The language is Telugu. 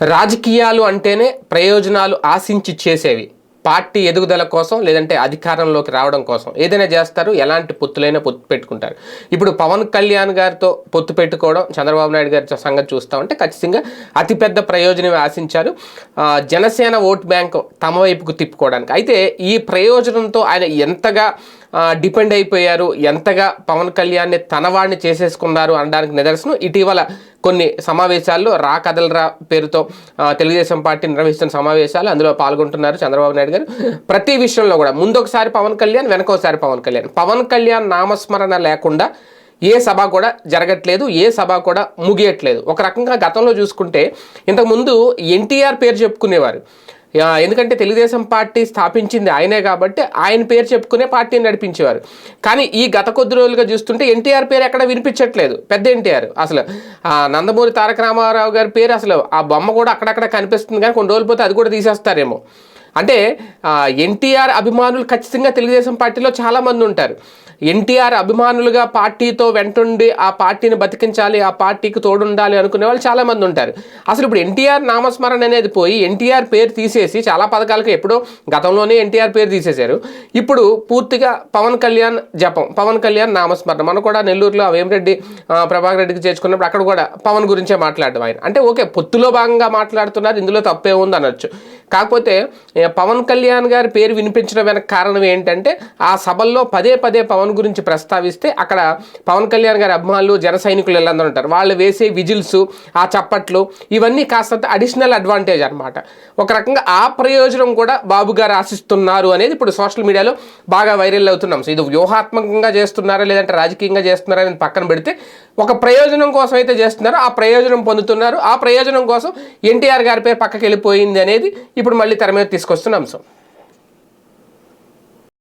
రాజకీయాలు అంటేనే ప్రయోజనాలు ఆశించి చేసేవి. పార్టీ ఎదుగుదల కోసం లేదంటే అధికారంలోకి రావడం కోసం. ఏదైనా చేస్తారు ఎలాంటి పొత్తులైనా పొత్తు పెట్టుకుంటారు. ఇప్పుడు పవన్ కళ్యాణ్ గారితో పొత్తు పెట్టుకోవడం చంద్రబాబు నాయుడు గారి సంగతి చూస్తామంటే ఖచ్చితంగా అతిపెద్ద ప్రయోజనం ఆశించారు. జనసేన ఓట్ బ్యాంక్ తమ వైపుకు తిప్పుకోవడానికి. అయితే ఈ ప్రయోజనంతో ఆయన ఎంతగా డిపెండ్ అయిపోయారు. ఎంతగా పవన్ కళ్యాణ్ని తనవాడిని చేసేసుకున్నారు అనడానికి నిదర్శనం. ఇటీవల కొన్ని సమావేశాల్లో రా కదలరా పేరుతో తెలుగుదేశం పార్టీ నిర్వహిస్తున్న సమావేశాలు అందులో పాల్గొంటున్నారు చంద్రబాబు నాయుడు గారు. ప్రతి విషయంలో కూడా ముందొకసారి పవన్ కళ్యాణ్ వెనకోసారి పవన్ కళ్యాణ్. పవన్ కళ్యాణ్ నామస్మరణ లేకుండా ఏ సభ కూడా జరగట్లేదు ఏ సభ కూడా ముగియట్లేదు. ఒక రకంగా గతంలో చూసుకుంటే ఇంతకుముందు ఎన్టీఆర్ పేరు చెప్పుకునేవారు. ఎందుకంటే తెలుగుదేశం పార్టీ స్థాపించింది ఆయనే కాబట్టి ఆయన పేరు చెప్పుకునే పార్టీని నడిపించేవారు. కానీ ఈ గత కొద్ది రోజులుగా చూస్తుంటే ఎన్టీఆర్ పేరు ఎక్కడ వినిపించట్లేదు. పెద్ద ఎన్టీఆర్ అసలు. నందమూరి తారక రామారావు గారి పేరు అసలు ఆ బొమ్మ కూడా అక్కడక్కడ కనిపిస్తుంది కానీ కొన్ని రోజులు పోతే అది కూడా తీసేస్తారేమో. అంటే ఎన్టీఆర్ అభిమానులు ఖచ్చితంగా తెలుగుదేశం పార్టీలో చాలామంది ఉంటారు. ఎన్టీఆర్ అభిమానులుగా పార్టీతో వెంటుండి ఆ పార్టీని బతికించాలి ఆ పార్టీకి తోడుండాలి అనుకునే వాళ్ళు చాలామంది ఉంటారు. అసలు ఇప్పుడు ఎన్టీఆర్ నామస్మరణ అనేది పోయి ఎన్టీఆర్ పేరు తీసేసి చాలా పథకాలకు ఎప్పుడో గతంలోనే ఎన్టీఆర్ పేరు తీసేశారు. ఇప్పుడు పూర్తిగా పవన్ కళ్యాణ్ జపం పవన్ కళ్యాణ్ నామస్మరణ. మనం కూడా నెల్లూరులో వేమిరెడ్డి ప్రభాకర్ రెడ్డికి చేర్చుకున్నప్పుడు అక్కడ కూడా పవన్ గురించే మాట్లాడడం ఆయన. అంటే ఓకే పొత్తులో భాగంగా మాట్లాడుతున్నారు ఇందులో తప్పే ఉంది అనొచ్చు కాకపోతే పవన్ కళ్యాణ్ గారి పేరు వినిపించడం వెనక కారణం ఏంటంటే ఆ సభల్లో పదే పదే పవన్ గురించి ప్రస్తావిస్తే అక్కడ పవన్ కళ్యాణ్ గారి అభిమానులు జన సైనికులు వీళ్ళందరూ ఉంటారు. వాళ్ళు వేసే విజిల్స్ ఆ చప్పట్లు ఇవన్నీ కాస్తంత అడిషనల్ అడ్వాంటేజ్ అనమాట ఒక రకంగా ఆ ప్రయోజనం కూడా బాబు గారు ఆశిస్తున్నారు అనేది ఇప్పుడు సోషల్ మీడియాలో బాగా వైరల్ అవుతున్నాం. సో ఇది వ్యూహాత్మకంగా చేస్తున్నారా లేదంటే రాజకీయంగా చేస్తున్నారా అనేది పక్కన పెడితే ఒక ప్రయోజనం కోసం అయితే చేస్తున్నారో ఆ ప్రయోజనం పొందుతున్నారు ఆ ప్రయోజనం కోసం ఎన్టీఆర్ గారి పేరు పక్కకి వెళ్ళిపోయింది అనేది ఇప్పుడు మళ్ళీ తెర మీద తీసుకొస్తున్న అంశం.